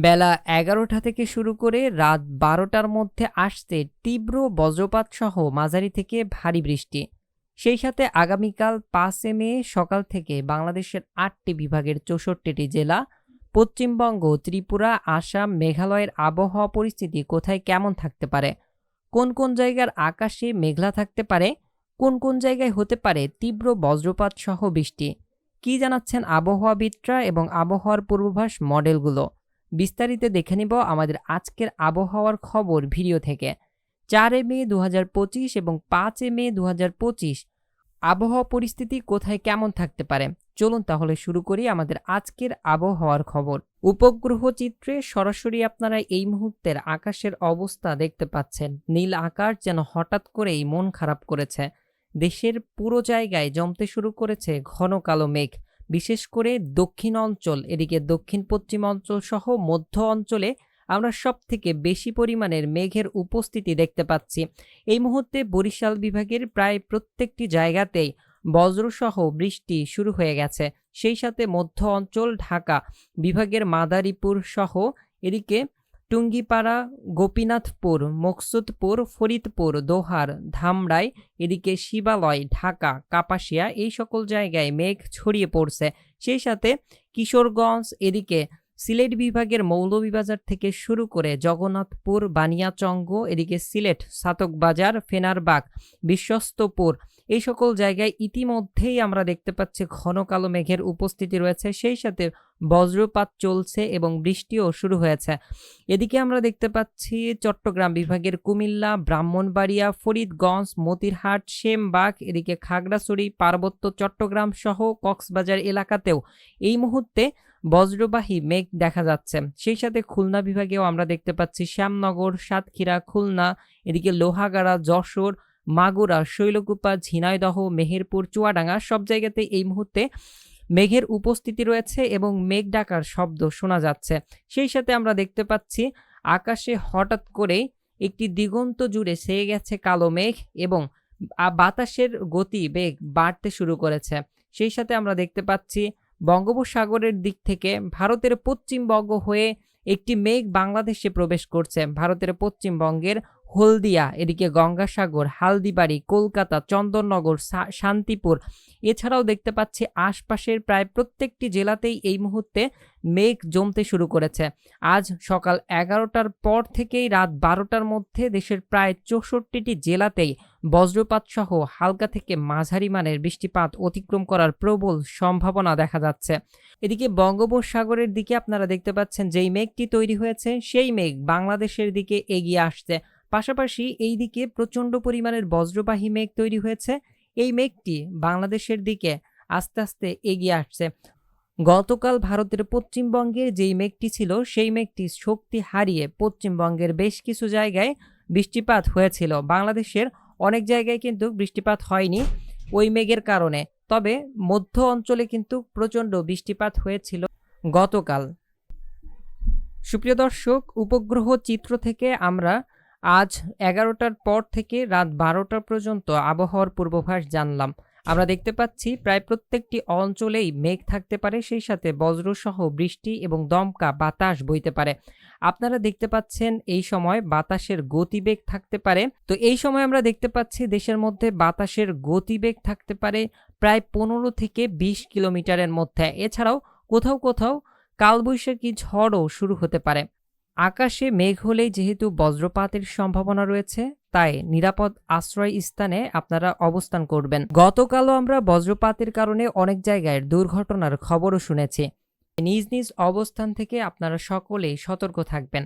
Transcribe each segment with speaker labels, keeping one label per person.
Speaker 1: বেলা এগারোটা থেকে শুরু করে রাত বারোটার মধ্যে আসছে তীব্র বজ্রপাত সহ মাঝারি থেকে ভারী বৃষ্টি। সেই সাথে আগামীকাল পাঁচে মে সকাল থেকে বাংলাদেশের আটটি বিভাগের চৌষট্টিটি জেলা, পশ্চিমবঙ্গ, ত্রিপুরা, আসাম, মেঘালয়ের আবহাওয়া পরিস্থিতি কোথায় কেমন থাকতে পারে? কোন কোন জায়গার আকাশে মেঘলা থাকতে পারে? কোন কোন জায়গায় হতে পারে তীব্র বজ্রপাত সহ বৃষ্টি? কি জানাচ্ছেন আবহাওয়াবিদরা এবং আবহাওয়ার পূর্বাভাস মডেলগুলো? বিস্তারিত দেখে নিব আমাদের আজকের আবহাওয়ার খবর ভিডিও থেকে। চারে মে দু হাজার পঁচিশ এবং পাঁচে মে দু হাজার পঁচিশ। আবহাওয়া পরিস্থিতি কোথায় কেমন থাকতে পারে? চলুন তাহলে শুরু করি আমাদের আজকের আবহাওয়ার খবর। উপগ্রহ চিত্রে সরাসরি আপনারা এই মুহূর্তের আকাশের অবস্থা দেখতে পাচ্ছেন। নীল আকাশ যেন হঠাৎ করেই মন খারাপ করেছে। দেশের পুরো জায়গায় জমতে শুরু করেছে ঘন কালো মেঘ। বিশেষ করে দক্ষিণ অঞ্চল, এদিকে দক্ষিণ পশ্চিম অঞ্চল সহ মধ্য অঞ্চলে আমরা সব থেকে বেশি পরিমাণের মেঘের উপস্থিতি দেখতে পাচ্ছি। এই মুহূর্তে বরিশাল বিভাগের প্রায় প্রত্যেকটি জায়গাতেই বজ্রসহ বৃষ্টি শুরু হয়ে গেছে। সেই সাথে মধ্য অঞ্চল, ঢাকা বিভাগের মাদারীপুর সহ এদিকে টুঙ্গিপাড়া, গোপীনাথপুর, মকসুদপুর, ফরিদপুর, দোহার, ধামরাই, এদিকে শিবালয়, ঢাকা, কাপাসিয়া এই সকল জায়গায় মেঘ ছড়িয়ে পড়ছে। সেই সাথে কিশোরগঞ্জ এদিকে সিলেট বিভাগের মৌলভীবাজার থেকে শুরু করে জগন্নাথপুর, বানিয়াচঙ্গ, এদিকে সিলেট, সাতকবাজার, ফেনারবাগ, বিশ্বস্তপুর, এই সকল জায়গায় ইতিমধ্যেই আমরা দেখতে পাচ্ছি ঘন কালো মেঘের উপস্থিতি রয়েছে। সেই সাথে বজ্রপাত চলছে এবং বৃষ্টিও শুরু হয়েছে। এদিকে আমরা দেখতে পাচ্ছি চট্টগ্রাম বিভাগের কুমিল্লা, ব্রাহ্মণবাড়িয়া, ফরিদগঞ্জ, মতিরহাট, সেমবাগ, এদিকে খাগড়াছড়ি, পার্বত্য চট্টগ্রাম সহ কক্সবাজার এলাকাতেও এই মুহূর্তে বজ্রবাহী মেঘ দেখা যাচ্ছে। সেই সাথে খুলনা বিভাগেও আমরা দেখতে পাচ্ছি শ্যামনগর, সাতক্ষীরা, খুলনা, এদিকে লোহাগাড়া, যশোর, মাগুরা, শৈলকুপা, ঝিনাইদহ, মেহেরপুর, চুয়াডাঙ্গা সব জায়গাতে এই মুহূর্তে মেঘের উপস্থিতি রয়েছে এবং মেঘ ডাকার শব্দ শোনা যাচ্ছে। সেই সাথে আমরা দেখতে পাচ্ছি আকাশে হঠাৎ করে একটি দিগন্ত জুড়ে সেয়ে গেছে কালো মেঘ এবং বাতাসের গতি বেগ বাড়তে শুরু করেছে। সেই সাথে আমরা দেখতে পাচ্ছি বঙ্গোপসাগরের দিক থেকে ভারতের পশ্চিমবঙ্গ হয়ে একটি মেঘ বাংলাদেশে প্রবেশ করছে। ভারতের পশ্চিমবঙ্গের হলদিয়া, এদিকে গঙ্গাসাগর, হালদিবাড়ি, কলকাতা, চন্দননগর শান্তিপুর। এছাড়াও দেখতে পাচ্ছি আশপাশের প্রায় প্রত্যেকটি জেলাতেই এই মুহূর্তে মেঘ জমতে শুরু করেছে। আজ সকাল এগারোটার পর থেকেই রাত বারোটার মধ্যে দেশের প্রায় চৌষট্টিটি জেলাতেই বজ্রপাত সহ হালকা থেকে মাঝারি মানের বৃষ্টিপাত অতিক্রম করার প্রবল সম্ভাবনা দেখা যাচ্ছে। এদিকে বঙ্গোপসাগরের দিকে আপনারা দেখতে পাচ্ছেন যেই মেঘটি তৈরি হয়েছে, সেই মেঘ বাংলাদেশের দিকে এগিয়ে আসছে। পাশাপাশি এই দিকে প্রচণ্ড পরিমাণের বজ্রবাহী মেঘ তৈরি হয়েছে। এই মেঘটি বাংলাদেশের দিকে আস্তে আস্তে এগিয়ে আসছে। গতকাল ভারতের পশ্চিমবঙ্গের যেই মেঘটি ছিল, সেই মেঘটি শক্তি হারিয়ে পশ্চিমবঙ্গের বেশ কিছু জায়গায় বৃষ্টিপাত হয়েছিল। বাংলাদেশের অনেক জায়গায় কিন্তু বৃষ্টিপাত হয়নি ওই মেঘের কারণে। তবে মধ্য অঞ্চলে কিন্তু প্রচণ্ড বৃষ্টিপাত হয়েছিল গতকাল। সুপ্রিয় দর্শক, উপগ্রহ চিত্র থেকে আমরা আজ এগারোটার পর থেকে রাত বারোটা পর্যন্ত আবহাওয়ার পূর্বাভাস জানলাম। আমরা দেখতে পাচ্ছি প্রায় প্রত্যেকটি অঞ্চলেই মেঘ থাকতে পারে, সেই সাথে বজ্রসহ বৃষ্টি এবং দমকা বাতাস বইতে পারে। আপনারা দেখতে পাচ্ছেন এই সময় বাতাসের গতিবেগ থাকতে পারে। তো এই সময় আমরা দেখতে পাচ্ছি দেশের মধ্যে বাতাসের গতিবেগ থাকতে পারে প্রায় পনেরো থেকে বিশ কিলোমিটারের মধ্যে। এছাড়াও কোথাও কোথাও কালবৈশাখী ঝড়ও শুরু হতে পারে। আকাশে মেঘ হলেই যেহেতু বজ্রপাতের সম্ভাবনা রয়েছে, তাই নিরাপদ আশ্রয় স্থানে আপনারা অবস্থান করবেন। গতকালও আমরা বজ্রপাতের কারণে অনেক জায়গায় দুর্ঘটনার খবরও শুনেছি। নিজ নিজ অবস্থান থেকে আপনারা সকলেই সতর্ক থাকবেন।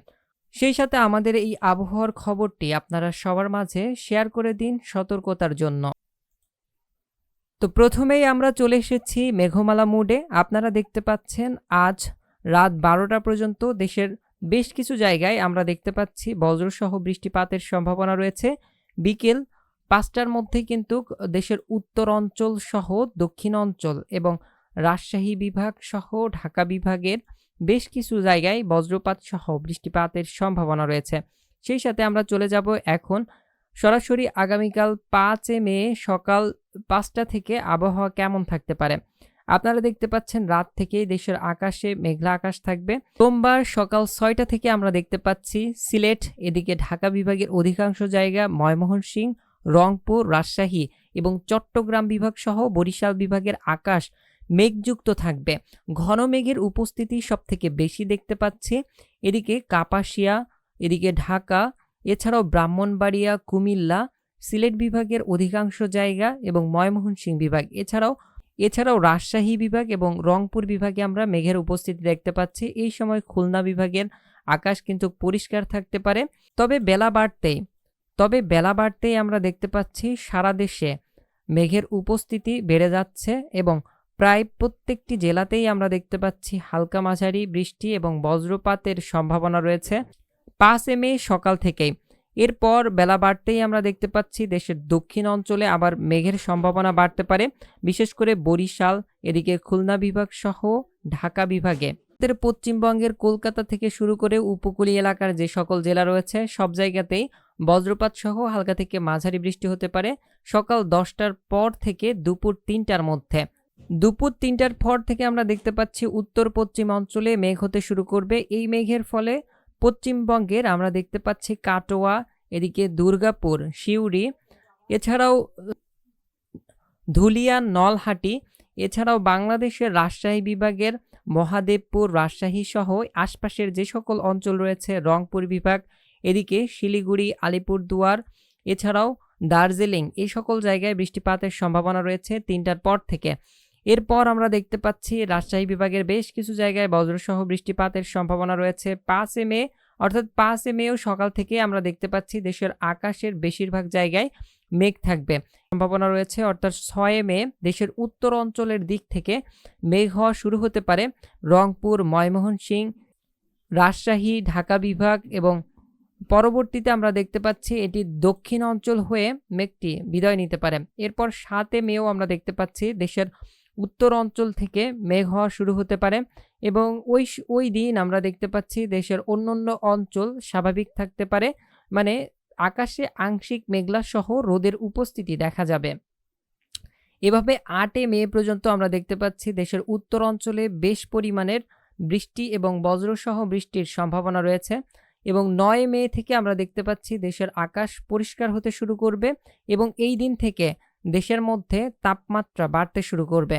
Speaker 1: সেই সাথে আমাদের এই আবহাওয়ার খবরটি আপনারা সবার মাঝে শেয়ার করে দিন সতর্কতার জন্য। তো প্রথমেই আমরা চলে এসেছি মেঘমালা মুডে। আপনারা দেখতে পাচ্ছেন, আজ রাত বারোটা পর্যন্ত দেশের বেশ কিছু জায়গায় আমরা দেখতে পাচ্ছি বজ্রসহ বৃষ্টিপাতের সম্ভাবনা রয়েছে। বিকেল পাঁচটার মধ্যে কিন্তু দেশের উত্তর অঞ্চল সহ দক্ষিণ অঞ্চল এবং রাজশাহী বিভাগ সহ ঢাকা বিভাগের বেশ কিছু জায়গায় বজ্রপাত সহ বৃষ্টিপাতের সম্ভাবনা রয়েছে। সেই সাথে আমরা চলে যাব এখন সরাসরি আগামীকাল পাঁচে মে সকাল পাঁচটা থেকে আবহাওয়া কেমন থাকতে পারে। আপনারা দেখতে পাচ্ছেন রাত থেকেই দেশের আকাশে মেঘলা আকাশ থাকবে। সোমবার সকাল ছয়টা থেকে আমরা দেখতে পাচ্ছি সিলেট, এদিকে ঢাকা বিভাগের অধিকাংশ জায়গা ময়মনসিংহ, রংপুর, রাজশাহী এবং চট্টগ্রাম বিভাগ সহ বরিশাল বিভাগের আকাশ মেঘযুক্ত থাকবে। ঘন মেঘের উপস্থিতি সব থেকে বেশি দেখতে পাচ্ছি। এদিকে কাপাসিয়া, এদিকে ঢাকা, এছাড়াও ব্রাহ্মণবাড়িয়া, কুমিল্লা, সিলেট বিভাগের অধিকাংশ জায়গা এবং ময়মনসিংহ বিভাগ। এছাড়াও এছাড়াও রাজশাহী বিভাগ এবং রংপুর বিভাগে আমরা মেঘের উপস্থিতি দেখতে পাচ্ছি। এই সময় খুলনা বিভাগের আকাশ কিন্তু পরিষ্কার থাকতে পারে। তবে বেলা বাড়তেই, তবে বেলা বাড়তেই আমরা দেখতে পাচ্ছি সারা দেশে মেঘের উপস্থিতি বেড়ে যাচ্ছে এবং প্রায় প্রত্যেকটি জেলাতেই আমরা দেখতে পাচ্ছি হালকা মাঝারি বৃষ্টি এবং বজ্রপাতের সম্ভাবনা রয়েছে। পাঁচ মে সকাল থেকেই এরপর বেলা বাড়তেই আমরা দেখতে পাচ্ছি দেশের দক্ষিণ অঞ্চলে আবার মেঘের সম্ভাবনা বাড়তে পারে, বিশেষ করে বরিশাল, এদিকে খুলনা বিভাগ সহ ঢাকা বিভাগে। উত্তর পশ্চিমবঙ্গের কলকাতা থেকে শুরু করে উপকূলীয় এলাকার যে সকল জেলা রয়েছে, সব জায়গাতেই বজ্রপাত সহ হালকা থেকে মাঝারি বৃষ্টি হতে পারে সকাল দশটার পর থেকে দুপুর তিনটার মধ্যে। দুপুর তিনটার পর থেকে আমরা দেখতে পাচ্ছি উত্তর পশ্চিম অঞ্চলে মেঘ হতে শুরু করবে। এই মেঘের ফলে পশ্চিমবঙ্গের আমরা দেখতে পাচ্ছি কাটোয়া, এদিকে দুর্গাপুর, সিউড়ি, এছাড়াও, ধুলিয়া, নলহাটি, এছাড়াও বাংলাদেশের রাজশাহী বিভাগের মহাদেবপুর, রাজশাহী সহ আশপাশের যে সকল অঞ্চল রয়েছে, রংপুর বিভাগ, এদিকে শিলিগুড়ি, আলিপুরদুয়ার, এছাড়াও দার্জিলিং, এই সকল জায়গায় বৃষ্টিপাতের সম্ভাবনা রয়েছে তিনটার পর থেকে। এরপর আমরা দেখতে পাচ্ছি রাজশাহী বিভাগের বেশ কিছু জায়গায় বজ্রসহ বৃষ্টিপাতের সম্ভাবনা রয়েছে। পাঁচে মে, অর্থাৎ পাঁচে মেও সকাল থেকে আমরা দেখতে পাচ্ছি দেশের আকাশের বেশিরভাগ জায়গায় মেঘ থাকবে। সম্ভাবনা রয়েছে, অর্থাৎ ছয় মে দেশের উত্তর অঞ্চলের দিক থেকে মেঘ হওয়া শুরু হতে পারে। রংপুর, ময়মনসিংহ, রাজশাহী, ঢাকা বিভাগ এবং পরবর্তীতে আমরা দেখতে পাচ্ছি এটি দক্ষিণ অঞ্চল হয়ে মেঘটি বিদায় নিতে পারে। এরপর সাতে মেও আমরা দেখতে পাচ্ছি দেশের উত্তর অঞ্চল থেকে মেঘ হওয়া শুরু হতে পারে এবং ওই ওই দিন আমরা দেখতে পাচ্ছি দেশের অন্যান্য অঞ্চল স্বাভাবিক থাকতে পারে। মানে আকাশে আংশিক মেঘলা সহ রোদের উপস্থিতি দেখা যাবে। এভাবে আটে মে পর্যন্ত আমরা দেখতে পাচ্ছি দেশের উত্তর অঞ্চলে বেশ পরিমাণের বৃষ্টি এবং বজ্রসহ বৃষ্টির সম্ভাবনা রয়েছে এবং নয় মে থেকে আমরা দেখতে পাচ্ছি দেশের আকাশ পরিষ্কার হতে শুরু করবে এবং এই দিন থেকে দেশের মধ্যে তাপমাত্রা বাড়তে শুরু করবে।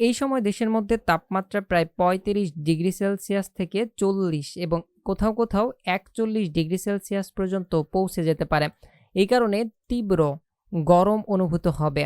Speaker 1: এই সময় দেশের মধ্যে তাপমাত্রা প্রায় পঁয়ত্রিশ ডিগ্রি সেলসিয়াস থেকে চল্লিশ এবং কোথাও কোথাও একচল্লিশ ডিগ্রি সেলসিয়াস পর্যন্ত পৌঁছে যেতে পারে। এই কারণে তীব্র গরম অনুভূত হবে।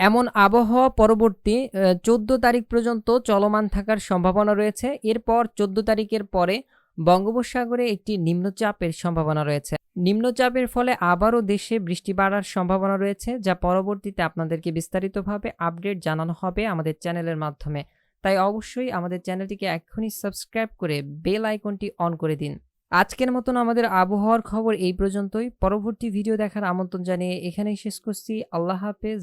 Speaker 1: এমন আবহাওয়া পরবর্তী চোদ্দ তারিখ পর্যন্ত চলমান থাকার সম্ভাবনা রয়েছে। এরপর চোদ্দ তারিখের পরে বঙ্গোপসাগরে একটি নিম্নচাপের সম্ভাবনা রয়েছে। নিম্নচাপের ফলে আবারও দেশে বৃষ্টি বাড়ার সম্ভাবনা রয়েছে, যা পরবর্তীতে আপনাদেরকে বিস্তারিতভাবে আপডেট জানানো হবে আমাদের চ্যানেলের মাধ্যমে। তাই অবশ্যই আমাদের চ্যানেলটিকে এক্ষুনি সাবস্ক্রাইব করে বেল আইকনটি অন করে দিন। আজকের মতন আমাদের আবহাওয়ার খবর এই পর্যন্তই। পরবর্তী ভিডিও দেখার আমন্ত্রণ জানিয়ে এখানেই শেষ করছি। আল্লাহ হাফেজ।